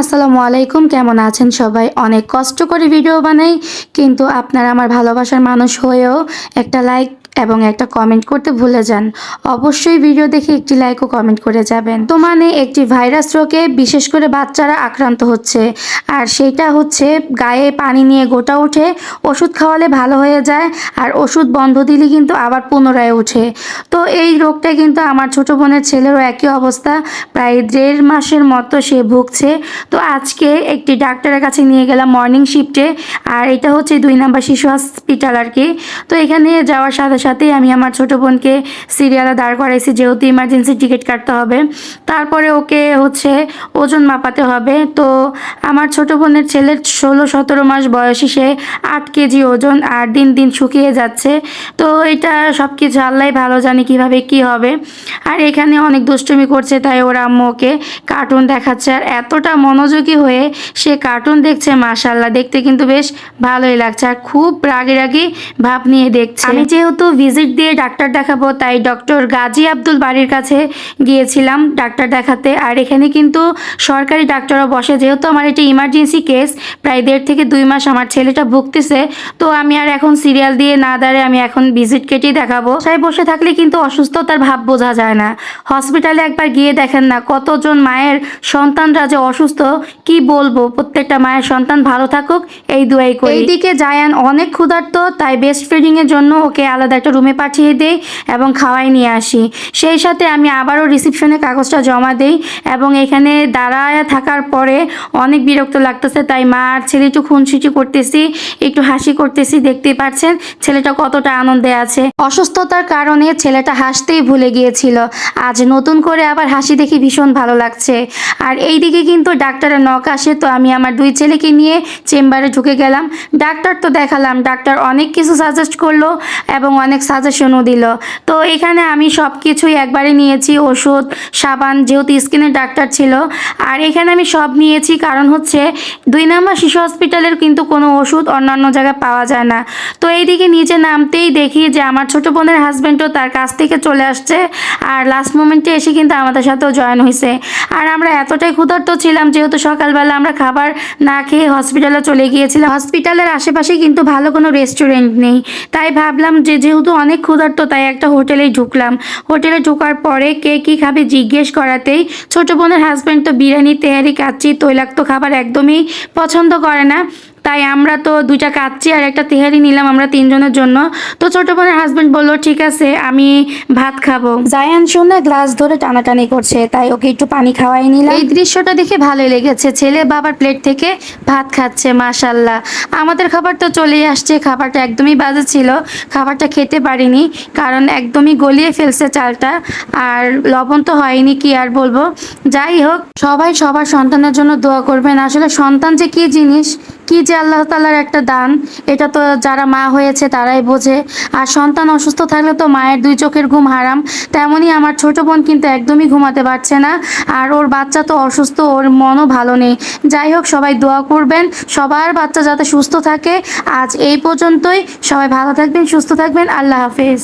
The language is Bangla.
আসসালামু আলাইকুম। কেমন আছেন সবাই? অনেক কষ্ট করে ভিডিও বানাই, কিন্তু আপনারা আমার ভালোবাসার মানুষ হয়েও একটা লাইক এবং একটা কমেন্ট করতে ভুলে যান। অবশ্যই ভিডিও দেখে একটি লাইক ও কমেন্ট করে যাবেন। তো মানে একটি ভাইরাস রোগে বিশেষ করে বাচ্চারা আক্রান্ত হচ্ছে। আর সেটা হচ্ছে গায়ে পানি নিয়ে গোটা ওঠে ওষুধ খাওয়ালে ভালো হয়ে যায় আর ওষুধ বন্ধ দিলে কিন্তু আবার পুনরায় ওঠে। তো এই রোগটা কিন্তু আমার ছোট বোনের ছেলেরও একই অবস্থা। প্রায় দেড় মাসের মতো সে ভুগছে। তো আজকে একটি ডাক্তারের কাছে নিয়ে গেলাম মর্নিং শিফটে আর এটা হচ্ছে দুই নাম্বার শিশু হসপিটাল আর কি। তো এখানে যাওয়ার সাথে সাথেই আমি আমার ছোট বোনকে সিরিয়ালে দাঁড় করাইছি, যেহেতু ইমার্জেন্সি টিকিট কাটতে হবে। তারপরে ওকে হচ্ছে ওজন মাপাতে হবে। তো আমার ছোট বোনের ছেলের ষোলো, সতেরো মাস বয়সী, সে আট কেজি ওজন আর দিন দিন শুকিয়ে যাচ্ছে। তো এটা সব কিছু আল্লাহ ভালো জানে কীভাবে কি হবে। আর এখানে অনেক দুষ্টুমি করছে, তাই ওরা আম্মু কার্টুন দেখাচ্ছে। আর এতটা মনোযোগী হয়ে সে কার্টুন দেখছে মাশাল্লাহ দেখতে কিন্তু বেশ ভালোই লাগছে। আর খুব রাগি রাগি ভাব নিয়ে দেখছে। আমি যেহেতু ভিজিট দিয়ে ডাক্তার দেখাবো, তাই ডক্টর গাজী আব্দুল বাড়ির কাছে গিয়েছিলাম ডাক্তার দেখাতে। আর এখানে কিন্তু সরকারি ডাক্তারও বসে, যেহেতু আমার এটি ইমার্জেন্সি কেস প্রায় দেড় থেকে দুই মাস আমার ছেলেটা ভুগতেছে। তো আমি আর এখন সিরিয়াল দিয়ে না দাঁড়িয়ে আমি এখন ভিজিট কেটেই দেখাবো। সাই বসে থাকলে কিন্তু অসুস্থতার ভাব বোঝা যায় না। হসপিটালে একবার গিয়ে দেখেন না কতজন মায়ের সন্তানরা যে অসুস্থ, কি বলব? প্রত্যেকটা মায়ের সন্তান ভালো থাকুক, এই দুয়াই করি। এইদিকে জায়ান অনেক ক্ষুধার্ত, তাই বেস্ট ফিডিং এর জন্য ওকে আলাদা একটা রুমে পাঠিয়ে দেই এবং খাওয়াই নিয়ে আসি। সেই সাথে আমি আবারও রিসিপশনে কাগজটা জমা দেই এবং এখানে দাঁড়ায় থাকার পরে অনেক বিরক্ত লাগতেছে, তাই মা আর ছেলে একটু খুনসুটি করতেছি, একটু হাসি করতেছি, দেখতেই পাচ্ছেন ছেলেটা কতটা আনন্দে আছে। অসুস্থতার কারণে ছেলেটা হাসতেই ভুলে গিয়েছিল। আজ নতুন করে আবার হাসি দেখে ভীষণ ভালো লাগছে। আর এইদিকে কিন্তু ডাক্তারের নখ আসে, তো আমি আমার দুই ছেলেকে নিয়ে চেম্বারে ঢুকে গেলাম। ডাক্তার তো দেখালাম, ডাক্তার অনেক কিছু সাজেস্ট করল এবং অনেক সাজেশনও দিল। তো এখানে আমি সব কিছুই একবারে নিয়েছি, ওষুধ, সাবান, যেহেতু স্কিনের ডাক্তার ছিল। আর এখানে আমি সব নিয়েছি কারণ হচ্ছে দুই নম্বর শিশু হসপিটালের কিন্তু কোনো ওষুধ অন্যান্য জায়গায় পাওয়া যায় না। তো এইদিকে নিচে নামতেই দেখি যে আমার ছোট বোনের হাজব্যান্ডও তার কাছ থেকে চলে আসছে আর লাস্ট মোমেন্টে এসে কিন্তু আমাদের সাথেও জয়েন হয়েছে আর আমরা এতটাই ক্ষুধার্ত ছিলাম যেহেতু সকালবেলা আমরা খাবার না খেয়ে হসপিটালে চলে গিয়েছিলাম। হসপিটালের আশেপাশে কিন্তু ভালো কোনো রেস্টুরেন্ট নেই। তাই ভাবলাম যে যেহেতু অনেক ক্ষুধার্ত, তাই একটা হোটেলে ঢুকলাম। হোটেলে ঢুকার পরে কে কি খাবে জিজ্ঞেস করাতেই ছোট বোনের হাজব্যান্ড তো বিরিয়ানি তেয়ারি কাচ্চি, তৈলাক্ত খাবার একদমই পছন্দ করে না। তাই আমরা তো দুইটা কাচ্চি আর একটা তেহারি নিলাম আমরা তিনজনের জন্য। তো ছোট বোনের হাজব্যান্ড বলল ঠিক আছে আমি ভাত খাব। জায়ান শুনে গ্লাস ধরে টানাটানি করছে তাই ওকে একটু পানি খাওয়াই নিলাম। এই দৃশ্যটা দেখে ভালোই লেগেছে। ছেলে বাবার প্লেট থেকে ভাত খাচ্ছে মাশাল্লাহ আমাদের খাবার তো চলেই আসছে খাবারটা একদমই বাজে ছিল। খাবারটা খেতে পারিনি কারণ একদমই গলিয়ে ফেলছে চালটা। আর লবণ তো হয়নি কি আর বলব? যাই হোক সবাই সবার সন্তানের জন্য দোয়া করবেন। আসলে সন্তান যে কি জিনিস? কি যে আল্লাহ তালার একটা দান, এটা তো যারা মা হয়েছে তারাই বোঝে। আর সন্তান অসুস্থ থাকলে তো মায়ের দুই চোখের ঘুম হারাম। তেমনই আমার ছোট বোন কিন্তু একদমই ঘুমাতে পারছে না। আর ওর বাচ্চা তো অসুস্থ, ওর মনও ভালো নেই। যাই হোক, সবাই দোয়া করবেন, সবার বাচ্চা যাতে সুস্থ থাকে। আজ এই পর্যন্তই। সবাই ভালো থাকবেন, সুস্থ থাকবেন। আল্লাহ হাফেজ।